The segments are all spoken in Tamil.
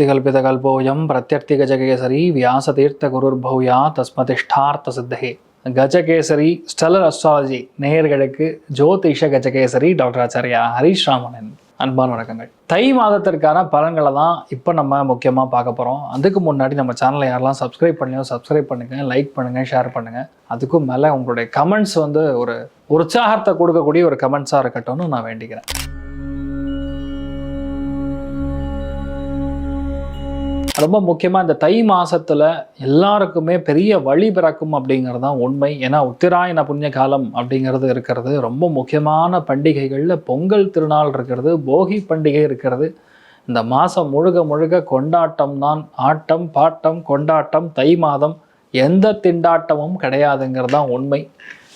அர்த்திகல்பிதகல்போயம் பிரத்யர்த்திகஜகேசரி வியாசதீர்த்த குருர்பௌயா தஸ்மதிஷ்டார்த்த சித்தகே கஜகேசரி ஸ்டெலர் அஸ்ட்ராலஜி நேயர்களுக்கு ஜோதிஷ கஜகேசரி டாக்டர் ஆச்சாரியா ஹரீஷ் ராமனன் அன்பான வணக்கங்கள். தை மாதத்திற்கான பலன்களை தான் இப்போ நம்ம முக்கியமாக பார்க்க போகிறோம் அதுக்கு முன்னாடி நம்ம சேனலை யாரெல்லாம் சப்ஸ்கிரைப் பண்ணலையோ சப்ஸ்கிரைப் பண்ணுங்கள் லைக் பண்ணுங்கள் ஷேர் பண்ணுங்கள் அதுக்கும் மேலே உங்களுடைய கமெண்ட்ஸ் வந்து ஒரு உற்சாகத்தை கொடுக்கக்கூடிய ஒரு கமெண்ட்ஸாக இருக்கட்டும்னு நான் வேண்டிக்கிறேன். ரொம்ப முக்கியமாக இந்த தை மாதத்தில் எல்லாருக்குமே பெரிய வழி பிறக்கும் அப்படிங்கிறது தான் உண்மை. ஏன்னா உத்திராயண புண்ணிய காலம் அப்படிங்கிறது இருக்கிறது. ரொம்ப முக்கியமான பண்டிகைகளில் பொங்கல் திருநாள் இருக்கிறது போகி பண்டிகை இருக்கிறது. இந்த மாதம் முழுக முழுக கொண்டாட்டம் தான் ஆட்டம் பாட்டம் கொண்டாட்டம் தை மாதம். எந்த திண்டாட்டமும் கிடையாதுங்கிறது தான் உண்மை.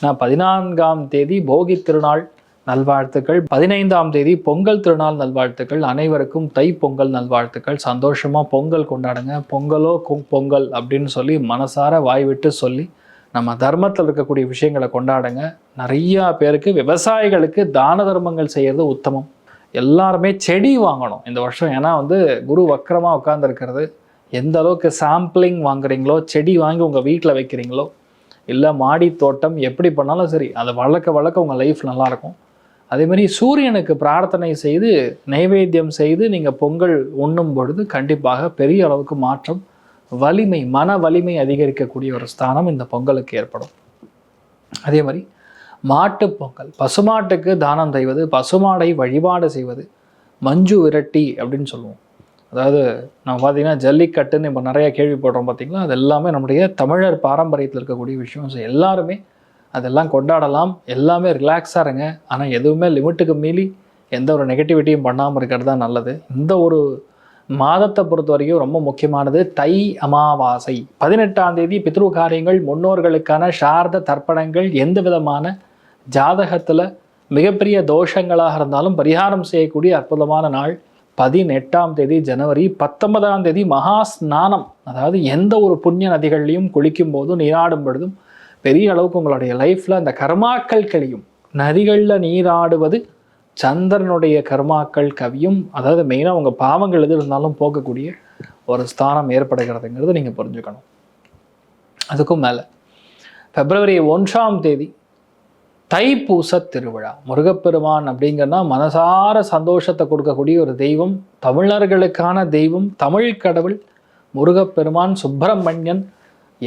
நான் பதினான்காம் தேதி போகி திருநாள் நல்வாழ்த்துக்கள். பதினைந்தாம் தேதி பொங்கல் திருநாள் நல்வாழ்த்துக்கள். அனைவருக்கும் தை பொங்கல் நல்வாழ்த்துக்கள். சந்தோஷமாக பொங்கல் கொண்டாடுங்க. பொங்கலோ கு- பொங்கல் அப்படின்னு சொல்லி மனசார வாய் விட்டு சொல்லி நம்ம தர்மத்தில் இருக்கக்கூடிய விஷயங்களை கொண்டாடுங்க. நிறையா பேருக்கு விவசாயிகளுக்கு தான தர்மங்கள் செய்கிறது உத்தமம். எல்லாருமே செடி வாங்கணும் இந்த வருஷம். ஏன்னா வந்து குரு வக்கரமாக உட்காந்துருக்கிறது எந்த அளவுக்கு சாம்பிளிங் வாங்குறீங்களோ செடி வாங்கி உங்கள் வீட்டில் வைக்கிறீங்களோ இல்லை மாடி தோட்டம் எப்படி பண்ணாலும் சரி அதை வளர்க்க வளர்க்க உங்கள் லைஃப் நல்லாயிருக்கும். அதே மாதிரி சூரியனுக்கு பிரார்த்தனை செய்து நைவேத்தியம் செய்து நீங்கள் பொங்கல் உண்ணும் பொழுது கண்டிப்பாக பெரிய அளவுக்கு மாற்றம் வலிமை மன வலிமை அதிகரிக்கக்கூடிய ஒரு ஸ்தானம் இந்த பொங்கலுக்கு ஏற்படும். அதே மாதிரி மாட்டுப் பொங்கல் பசுமாட்டுக்கு தானம் செய்வது பசுமாடை வழிபாடு செய்வது மஞ்சு விரட்டி அப்படின்னு சொல்லுவோம். அதாவது நம்ம பார்த்திங்கன்னா ஜல்லிக்கட்டுன்னு இப்போ நிறைய கேள்விப்படுறோம் பார்த்திங்களா? அது எல்லாமே நம்முடைய தமிழர் பாரம்பரியத்தில் இருக்கக்கூடிய விஷயம். ஸோ எல்லாருமே அதெல்லாம் கொண்டாடலாம். எல்லாமே ரிலாக்ஸாக இருங்க. ஆனால் எதுவுமே லிமிட்டுக்கு மீறி எந்த ஒரு நெகட்டிவிட்டியும் பண்ணாமல் இருக்கிறது தான் நல்லது. இந்த ஒரு மாதத்தை பொறுத்த வரைக்கும் ரொம்ப முக்கியமானது தை அமாவாசை. பதினெட்டாம் தேதி பித்ரு காரியங்கள் முன்னோர்களுக்கான சார்த தர்ப்பணங்கள் எந்த விதமான ஜாதகத்தில் மிகப்பெரிய தோஷங்களாக இருந்தாலும் பரிகாரம் செய்யக்கூடிய அற்புதமான நாள் பதினெட்டாம் தேதி ஜனவரி பத்தொன்பதாம் தேதி மகா ஸ்நானம். அதாவது எந்த ஒரு புண்ணிய நதிகள்லையும் குளிக்கும் போதும் நீராடும் பொழுதும் பெரிய அளவுக்கு உங்களுடைய லைஃப்பில் அந்த கர்மாக்கள் கழியும். நதிகளில் நீராடுவது சந்திரனுடைய கர்மாக்கள் கவியும். அதாவது மெயினாக உங்கள் பாவங்கள் எது இருந்தாலும் போகக்கூடிய ஒரு ஸ்தானம் ஏற்படுகிறதுங்கிறது நீங்கள் புரிஞ்சுக்கணும். அதுக்கும் மேலே பிப்ரவரி ஒன்றாம் தேதி தைப்பூச திருவிழா. முருகப்பெருமான் அப்படிங்கன்னா மனசார சந்தோஷத்தை கொடுக்கக்கூடிய ஒரு தெய்வம். தமிழர்களுக்கான தெய்வம். தமிழ் கடவுள் முருகப்பெருமான் சுப்பிரமணியன்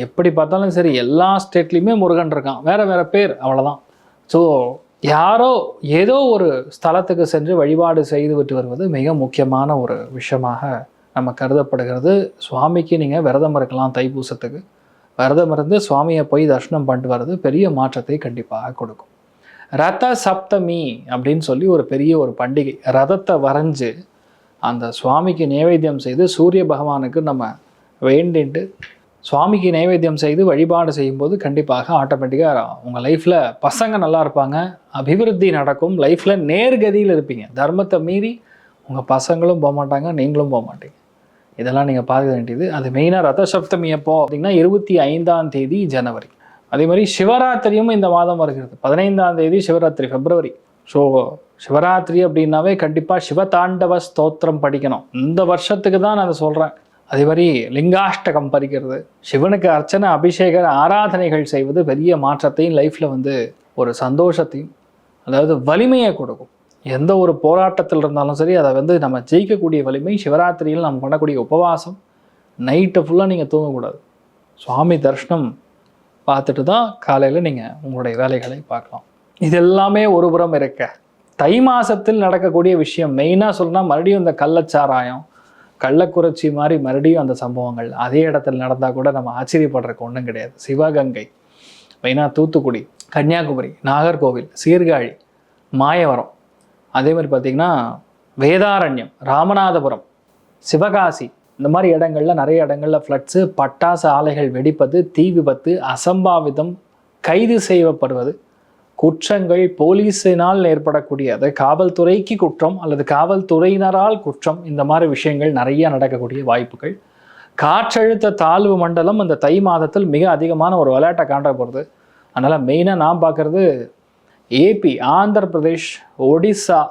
எப்படி பார்த்தாலும் சரி எல்லா ஸ்டேட்லேயுமே முருகன் இருக்கான். வேறு வேறு பேர் அவ்வளோதான் ஸோ யாரோ ஏதோ ஒரு ஸ்தலத்துக்கு சென்று வழிபாடு செய்துவிட்டு வருவது மிக முக்கியமான ஒரு விஷயமாக நம்ம கருதப்படுகிறது. சுவாமிக்கு நீங்கள் விரதம் இருக்கலாம் தைப்பூசத்துக்கு. விரதம் இருந்து சுவாமியை போய் தர்ஷனம் பண்ணிட்டு வர்றது பெரிய மாற்றத்தை கண்டிப்பாக கொடுக்கும். ரத சப்தமி அப்படின்னு சொல்லி ஒரு பெரிய ஒரு பண்டிகை ரதத்தை வரைஞ்சு அந்த சுவாமிக்கு நைவேத்தியம் செய்து சூரிய பகவானுக்கு நம்ம வேண்டிட்டு சுவாமிக்கு நைவேத்தியம் செய்து வழிபாடு செய்யும்போது கண்டிப்பாக ஆட்டோமேட்டிக்காக உங்கள் லைஃப்பில் பசங்க நல்லா இருப்பாங்க அபிவிருத்தி நடக்கும் லைஃப்பில் நேர்கதியில் இருப்பீங்க. தர்மத்தை மீறி உங்கள் பசங்களும் போக மாட்டாங்க நீங்களும் போக மாட்டீங்க. இதெல்லாம் நீங்கள் பார்க்க வேண்டியது. அது மெயினாக ரத சப்தமி எப்போ அப்படின்னா இருபத்தி ஐந்தாம் தேதி ஜனவரி. அதே மாதிரி சிவராத்திரியும் இந்த மாதம் வருகிறது. பதினைந்தாம் தேதி சிவராத்திரி பிப்ரவரி ஸோ சிவராத்திரி அப்படின்னாவே கண்டிப்பாக சிவதாண்டவ ஸ்தோத்திரம் படிக்கணும். இந்த வருஷத்துக்கு தான் நான் அதை சொல்கிறேன் அதே மாதிரி லிங்காஷ்டகம் பறிக்கிறது. சிவனுக்கு அர்ச்சனை அபிஷேக ஆராதனைகள் செய்வது பெரிய மாற்றத்தையும் லைஃப்பில் வந்து ஒரு சந்தோஷத்தையும் அதாவது வலிமையை கொடுக்கும். எந்த ஒரு போராட்டத்தில் இருந்தாலும் சரி அதை வந்து நம்ம ஜெயிக்கக்கூடிய வலிமை சிவராத்திரியில் நம்ம பண்ணக்கூடிய உபவாசம் நைட்டு ஃபுல்லாக நீங்கள் தூங்கக்கூடாது. சுவாமி தர்ஷனம் பார்த்துட்டு தான் காலையில் நீங்கள் உங்களுடைய வேலைகளை பார்க்கலாம். இது எல்லாமே ஒரு புறம் இருக்க. தை மாதத்தில் நடக்கக்கூடிய விஷயம் மெயினாக சொல்லணும்னா மறுபடியும் இந்த கள்ளச்சாராயம் கள்ளக்குறிச்சி மாதிரி மறுபடியும் அந்த சம்பவங்கள் அதே இடத்துல நடந்தால் கூட நம்ம ஆச்சரியப்படுறதுக்கு ஒன்றும் கிடையாது. சிவகங்கை மெயினாக தூத்துக்குடி கன்னியாகுமரி நாகர்கோவில் சீர்காழி மாயவரம். அதே மாதிரி பார்த்திங்கன்னா வேதாரண்யம் ராமநாதபுரம் சிவகாசி. இந்த மாதிரி இடங்களில் நிறைய இடங்களில் ஃப்ளட்ஸு பட்டாசு ஆலைகள் வெடிப்பது தீ விபத்து அசம்பாவிதம் கைது செய்யப்படுவது குற்றங்கள் போலீஸினால் ஏற்படக்கூடியது காவல்துறைக்கு குற்றம் அல்லது காவல்துறையினரால் குற்றம் இந்த மாதிரி விஷயங்கள் நிறைய நடக்கக்கூடிய வாய்ப்புகள். காற்றழுத்த தாழ்வு மண்டலம் இந்த தை மாதத்தில் மிக அதிகமான ஒரு விளையாட்டை காண்ட போகிறது அதனால் மெயினாக நான் பார்க்குறது ஏபி ஆந்திர பிரதேஷ் ஒடிசா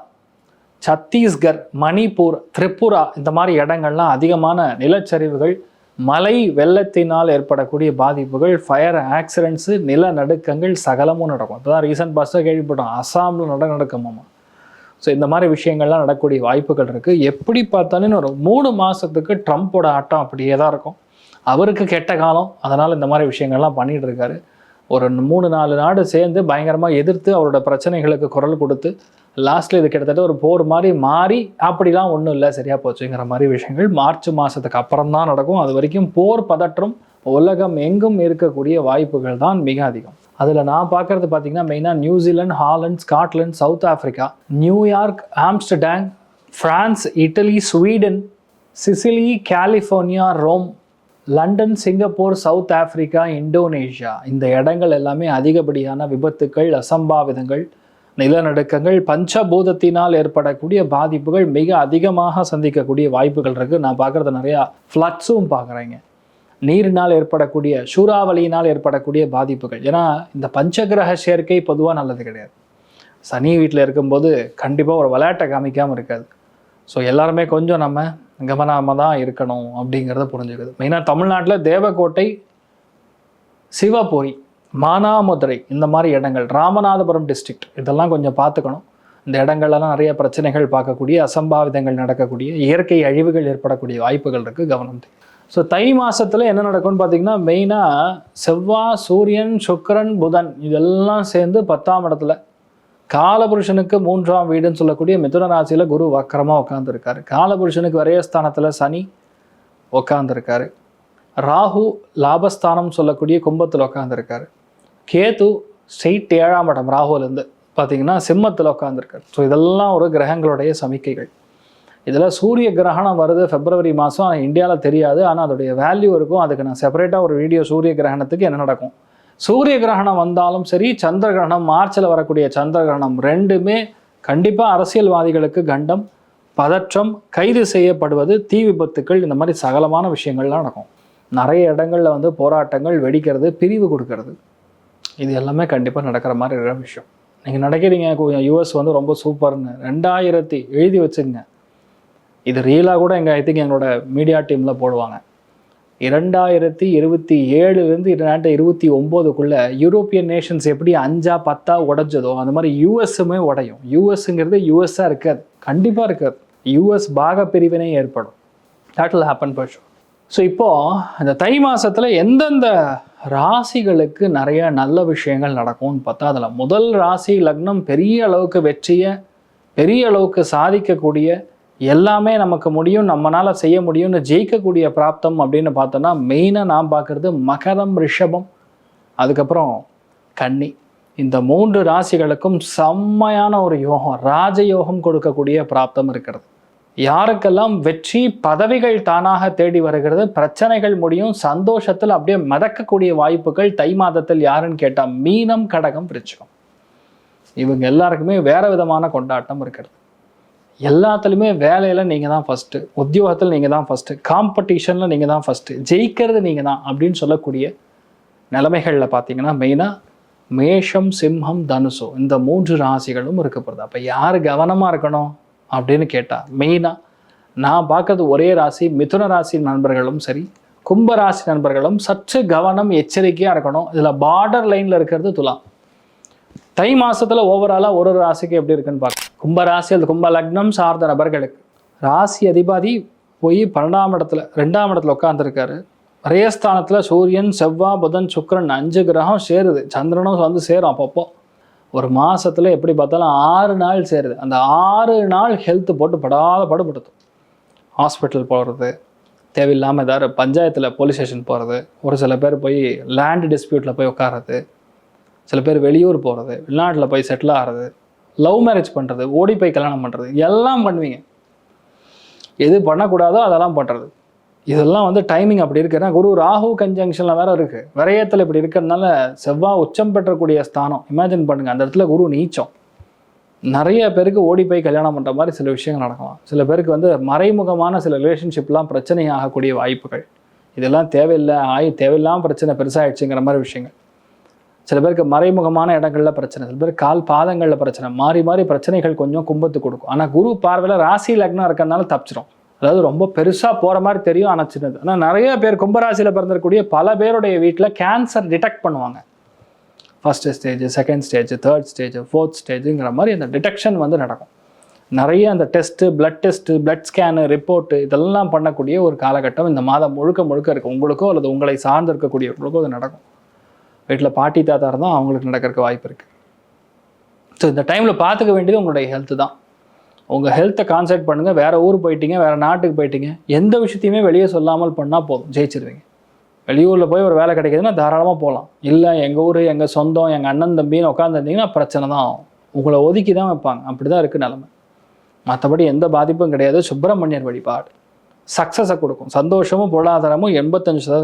சத்தீஸ்கர் மணிப்பூர் திரிபுரா இந்த மாதிரி இடங்கள்லாம் அதிகமான நிலச்சரிவுகள் மலை வெள்ளத்தினால் ஏற்படக்கூடிய பாதிப்புகள் ஃபயர் ஆக்சிடென்ட்ஸு நிலநடுக்கங்கள் சகலமும் நடக்கும். இப்போ தான் ரீசன்ட் பஸ்ஸை கேள்விப்பட்டோம். அசாமில் நட நடக்குமாமா. ஸோ இந்த மாதிரி விஷயங்கள்லாம் நடக்கக்கூடிய வாய்ப்புகள் இருக்குது எப்படி பார்த்தாலும் ஒரு மூணு மாதத்துக்கு ட்ரம்ப்போட ஆட்டம் அப்படியே தான் இருக்கும். அவருக்கு கெட்ட காலம். அதனால் இந்த மாதிரி விஷயங்கள்லாம் பண்ணிகிட்டு இருக்காரு. ஒரு மூணு நாலு நாடு சேர்ந்து பயங்கரமாக எதிர்த்து அவரோட பிரச்சனைகளுக்கு குரல் கொடுத்து லாஸ்ட்டில் இது கிட்டத்தட்ட ஒரு போர் மாதிரி மாறி அப்படிலாம் ஒன்றும் இல்லை சரியாக போச்சுங்கிற மாதிரி விஷயங்கள் மார்ச் மாதத்துக்கு அப்புறம் தான் நடக்கும். அது வரைக்கும் போர் பதற்றம் உலகம் எங்கும் இருக்கக்கூடிய வாய்ப்புகள் தான் மிக அதிகம். அதில் நான் பார்க்குறது பார்த்தீங்கன்னா மெயினாக New Zealand Holland Scotland South Africa New York Amsterdam France Italy Sweden Sicily California Rome London Singapore South Africa Indonesia. இந்த இடங்கள் எல்லாமே அதிகப்படியான விபத்துக்கள் அசம்பாவிதங்கள் நிலநடுக்கங்கள் பஞ்சபூதத்தினால் ஏற்படக்கூடிய பாதிப்புகள் மிக அதிகமாக சந்திக்கக்கூடிய வாய்ப்புகள் இருக்குது நான் பார்க்குறது நிறையா ஃப்ளட்ஸும் பார்க்குறேங்க. நீரினால் ஏற்படக்கூடிய சூறாவளியினால் ஏற்படக்கூடிய பாதிப்புகள். ஏன்னா இந்த பஞ்சகிரக சேர்க்கை பொதுவாக நல்லது கிடையாது. சனி வீட்டில் இருக்கும்போது கண்டிப்பாக ஒரு விளையாட்டை காமிக்காமல் இருக்காது. ஸோ எல்லாருமே கொஞ்சம் நம்ம கவனமாக தான் இருக்கணும் அப்படிங்கிறத புரிஞ்சுக்குது. மெயினாக தமிழ்நாட்டில் தேவக்கோட்டை சிவபுரி மானாமதுரை இந்த மாதிரி இடங்கள் ராமநாதபுரம் டிஸ்ட்ரிக்ட் இதெல்லாம் கொஞ்சம் பார்த்துக்கணும். இந்த இடங்கள்லாம் நிறைய பிரச்சனைகள் பார்க்கக்கூடிய அசம்பாவிதங்கள் நடக்கக்கூடிய இயற்கை அழிவுகள் ஏற்படக்கூடிய வாய்ப்புகள் இருக்குது கவனம் ஸோ தை மாதத்தில் என்ன நடக்கும்னு பார்த்தீங்கன்னா மெயினாக செவ்வாய் சூரியன் சுக்கரன் புதன் இதெல்லாம் சேர்ந்து பத்தாம் இடத்துல காலபுருஷனுக்கு மூன்றாம் வீடுன்னு சொல்லக்கூடிய மிதுன ராசியில் குரு வக்கரமாக உட்காந்துருக்காரு காலபுருஷனுக்கு விரயஸ்தானத்தில் சனி உட்காந்துருக்காரு ராகு லாபஸ்தானம் சொல்லக்கூடிய கும்பத்தில் உட்காந்துருக்காரு கேது செய்ட் ஏழாம் இடம் ராகுலேருந்து பார்த்தீங்கன்னா சிம்மத்தில் உட்காந்துருக்காரு ஸோ இதெல்லாம் ஒரு கிரகங்களுடைய சமிக்கைகள். இதில் சூரிய கிரகணம் வருது பிப்ரவரி மாதம் இந்தியாவில் தெரியாது ஆனால் அதோடைய வேல்யூ இருக்கும். அதுக்கு நான் செப்பரேட்டாக ஒரு வீடியோ சூரிய கிரகணத்துக்கு என்ன நடக்கும்? சூரிய கிரகணம் வந்தாலும் சரி சந்திர கிரகணம் மார்ச்சில் வரக்கூடிய சந்திர கிரகணம் ரெண்டுமே கண்டிப்பாக அரசியல்வாதிகளுக்கு கண்டம் பதற்றம் கைது செய்யப்படுவது தீ விபத்துக்கள் இந்த மாதிரி சகலமான விஷயங்கள்லாம் நடக்கும். நிறைய இடங்களில் வந்து போராட்டங்கள் வெடிக்கிறது பிரிவு கொடுக்கறது. இது எல்லாமே கண்டிப்பாக நடக்கிற மாதிரி இருக்கிற விஷயம். நீங்கள் நினைக்கிறீங்க யூஎஸ் வந்து ரொம்ப சூப்பர்னு. ரெண்டாயிரத்தி எழுதி வச்சுங்க. இது ரியலாக கூட எங்கள் ஐ திங்க் எங்களோட மீடியா டீமில் போடுவாங்க. இரண்டாயிரத்தி இருபத்தி ஏழுலேருந்து இரண்டாயிரத்தி இருபத்தி ஒம்போதுக்குள்ளே யூரோப்பியன் நேஷன்ஸ் எப்படி அஞ்சா பத்தா உடஞ்சதோ அந்த மாதிரி யூஎஸ்ஸுமே உடையும். யூஎஸ்ங்கிறது யூஎஸ்ஸாக இருக்காது. கண்டிப்பாக இருக்காது. யூஎஸ் பாக பிரிவினை ஏற்படும். That will happen for so இப்போது இந்த தை மாதத்தில் எந்தெந்த ராசிகளுக்கு நிறைய நல்ல விஷயங்கள் நடக்கும்னு பார்த்தா அதில் முதல் ராசி லக்னம் பெரிய அளவுக்கு வெற்றியை பெரிய அளவுக்கு சாதிக்கக்கூடிய எல்லாமே நமக்கு முடியும் நம்மளால் செய்ய முடியும்னு ஜெயிக்கக்கூடிய பிராப்தம் அப்படின்னு பார்த்தோன்னா மெயினாக நான் பார்க்குறது மகரம் ரிஷபம் அதுக்கப்புறம் கன்னி. இந்த மூன்று ராசிகளுக்கும் செம்மையான ஒரு யோகம் ராஜயோகம் கொடுக்கக்கூடிய பிராப்தம் இருக்கிறது. யாருக்கெல்லாம் வெற்றி பதவிகள் தானாக தேடி வருகிறது பிரச்சனைகள் முடியும் சந்தோஷத்தில் அப்படியே மிதக்கக்கூடிய வாய்ப்புகள் தை மாதத்தில் யாருன்னு கேட்டால் மீனம் கடகம் விருச்சிகம். இவங்க எல்லாருக்குமே வேற விதமான கொண்டாட்டம் இருக்கிறது. எல்லாத்துலேயுமே வேலையில் நீங்கள் தான் ஃபஸ்ட்டு உத்தியோகத்தில் நீங்கள் தான் ஃபஸ்ட்டு காம்படிஷனில் நீங்கள் தான் ஃபஸ்ட்டு ஜெயிக்கிறது நீங்கள் தான் அப்படின்னு சொல்லக்கூடிய நிலைமைகளில் பார்த்தீங்கன்னா மெயினாக மேஷம் சிம்ஹம் தனுசோ இந்த மூன்று ராசிகளும் இருக்கப்படுது அப்போ யார் கவனமாக இருக்கணும்? அப்படின்னு கேட்டால் மெயினாக நான் பார்க்கறது ஒரே ராசி மிதுன ராசி நண்பர்களும் சரி கும்ப ராசி நண்பர்களும் சற்று கவனம் எச்சரிக்கையாக இருக்கணும். இதில் பார்டர் லைனில் இருக்கிறது துலாம். தை மாதத்தில் ஓவராலாக ஒரு ஒரு ராசிக்கு எப்படி இருக்குன்னு பார்க்க கும்ப ராசி அல்லது கும்ப லக்னம் சார்ந்த நபர்களுக்கு. ராசி அதிபதி போய் பன்னெண்டாம் இடத்துல ரெண்டாம் இடத்துல உட்காந்துருக்காரு ரயஸ்தானத்தில் சூரியன் செவ்வாய் புதன் சுக்கிரன் அஞ்சு கிரகம் சேருது. சந்திரனும் வந்து சேரும் அப்பப்போ. ஒரு மாதத்தில் எப்படி பார்த்தாலும் ஆறு நாள் சேருது. அந்த ஆறு நாள் ஹெல்த் போட்டு படாத படுபடுத்தும் ஹாஸ்பிட்டல் போகிறது தேவையில்லாமல் ஏதாவது பஞ்சாயத்தில் போலீஸ் ஸ்டேஷன் போகிறது ஒரு சில பேர் போய் லேண்ட் டிஸ்பியூட்டில் போய் உட்காறது சில பேர் வெளியூர் போகிறது வெளிநாட்டில் போய் செட்டில் ஆகிறது லவ் மேரேஜ் பண்ணுறது ஓடி போய் கல்யாணம் பண்ணுறது எல்லாம் பண்ணுவீங்க. எது பண்ணக்கூடாதோ அதெல்லாம் பண்ணுறது இதெல்லாம் வந்து டைமிங் அப்படி இருக்குன்னா குரு ராகு கன்ஜங்ஷனில் வேற இருக்கு. விரயத்தில் இப்படி இருக்கிறதுனால செவ்வாய் உச்சம் பெற்றக்கூடிய ஸ்தானம். இமேஜின் பண்ணுங்க. அந்த இடத்துல குரு நீச்சம். நிறைய பேருக்கு ஓடி போய் கல்யாணம் பண்ணுற மாதிரி சில விஷயங்கள் நடக்கலாம். சில பேருக்கு வந்து மறைமுகமான சில ரிலேஷன்ஷிப்லாம் பிரச்சனை ஆகக்கூடிய வாய்ப்புகள். இதெல்லாம் தேவையில்லை. ஆயி தேவையில்லாம பிரச்சனை பெருசாகிடுச்சுங்கிற மாதிரி விஷயங்கள். சில பேருக்கு மறைமுகமான இடங்களில் பிரச்சனை. சில பேர் கால் பாதங்களில் பிரச்சனை. மாறி மாறி பிரச்சனைகள் கொஞ்சம் கும்பத்து கொடுக்கும். ஆனால் குரு பார்வையில் ராசி லக்னம் இருக்கிறதுனால தப்பிச்சிடும் அதாவது ரொம்ப பெருசாக போகிற மாதிரி தெரியும் ஆனால் சின்னது. ஆனால் நிறைய பேர் கும்பராசியில் பிறந்திருக்கக்கூடிய பல பேருடைய வீட்டில் கேன்சர் டிடெக்ட் பண்ணுவாங்க. First stage second stage third stage fourth ஸ்டேஜுங்கிற மாதிரி அந்த டிடெக்ஷன் வந்து நடக்கும். நிறைய அந்த test blood test blood scan report இதெல்லாம் பண்ணக்கூடிய ஒரு காலகட்டம் இந்த மாதம் முழுக்க முழுக்க இருக்குது உங்களுக்கோ அல்லது உங்களை சார்ந்து இருக்கக்கூடியவங்களுக்கோ அது நடக்கும். வீட்டில் பாட்டி தாத்தா இருந்தால் அவங்களுக்கு நடக்கிறதுக்கு வாய்ப்பு இருக்குது ஸோ இந்த டைமில் பார்த்துக்க வேண்டியது உங்களுடைய ஹெல்த்து தான். உங்கள் ஹெல்த்தை கான்சென்ட் பண்ணுங்கள் வேறு ஊர் போயிட்டீங்க வேறு நாட்டுக்கு போயிட்டீங்க. எந்த விஷயத்தையுமே வெளியே சொல்லாமல் பண்ணால் போதும். ஜெயிச்சிருவீங்க. வெளியூரில் போய் ஒரு வேலை கிடைக்குதுன்னா தாராளமாக போகலாம் இல்லை எங்கள் ஊர் எங்கள் சொந்தம் எங்கள் அண்ணன் தம்பின்னு உட்காந்துருந்தீங்கன்னா பிரச்சனை தான் ஆகும். உங்களை ஒதுக்கி தான் வைப்பாங்க. அப்படி தான் இருக்குது நிலமை. மற்றபடி எந்த பாதிப்பும் கிடையாது. சுப்பிரமணியர் வழிபாடு. சக்ஸஸை கொடுக்கும். சந்தோஷமும் பொருளாதாரமும் எண்பத்தஞ்சு சதவீதம்